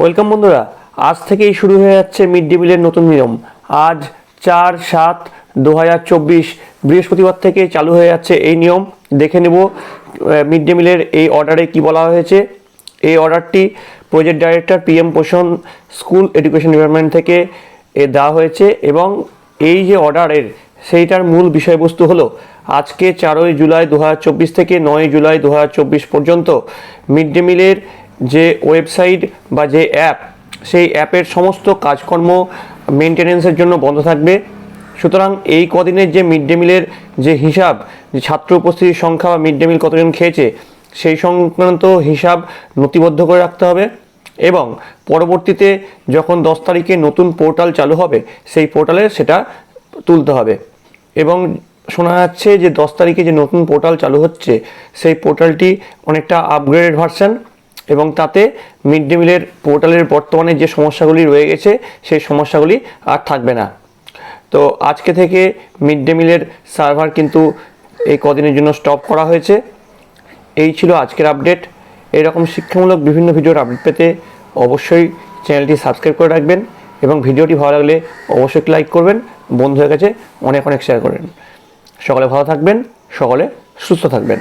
Welcome বন্ধুরা, আজ থেকেই শুরু হয়ে যাচ্ছে মিড ডে মিলের নতুন নিয়ম। আজ চার সাত দু হাজার চব্বিশ বৃহস্পতিবার থেকে চালু হয়ে যাচ্ছে এই নিয়ম। দেখে নেব মিড ডে মিলের এই অর্ডারে কি বলা হয়েছে। এই অর্ডারটি project director PM Poshan school education department থেকে, এ, দেওয়া হয়েছে এবং এই যে অর্ডারের সেইটার মূল বিষয়বস্তু হলো, আজকে চারই জুলাই দু হাজার চব্বিশ থেকে নয় জুলাই দু হাজার চব্বিশ পর্যন্ত মিড ডে মিলের যে ওয়েবসাইট বা যে অ্যাপ, সেই অ্যাপের সমস্ত কাজকর্ম মেনটেনেন্সের জন্য বন্ধ থাকবে। সুতরাং এই কদিনের যে মিড ডে মিলের যে হিসাব, যে ছাত্র উপস্থিতির সংখ্যা বা মিড ডে মিল কতজন খেয়েছে, সেই সংক্রান্ত হিসাব নথিবদ্ধ করে রাখতে হবে এবং পরবর্তীতে যখন দশ তারিখে নতুন পোর্টাল চালু হবে, সেই পোর্টালে সেটা তুলতে হবে। এবং শোনা যাচ্ছে যে দশ তারিখে যে নতুন পোর্টাল চালু হচ্ছে, সেই পোর্টালটি অনেকটা আপগ্রেডেড ভার্সন এবং তাতে মিড ডে মিলের পোর্টালের বর্তমানে যে সমস্যাগুলি রয়ে গেছে, সেই সমস্যাগুলি আর থাকবে না। তো আজকে থেকে মিড ডে মিলের সার্ভার কিন্তু এই কদিনের জন্য স্টপ করা হয়েছে। এই ছিল আজকের আপডেট এরকম শিক্ষামূলক বিভিন্ন ভিডিওর আপডেট পেতে অবশ্যই চ্যানেলটি সাবস্ক্রাইব করে রাখবেন এবং ভিডিওটি ভালো লাগলে অবশ্যই লাইক করবেন, বন্ধুদের কাছে অনেক অনেক শেয়ার করবেন। সকলে ভালো থাকবেন, সকলে সুস্থ থাকবেন।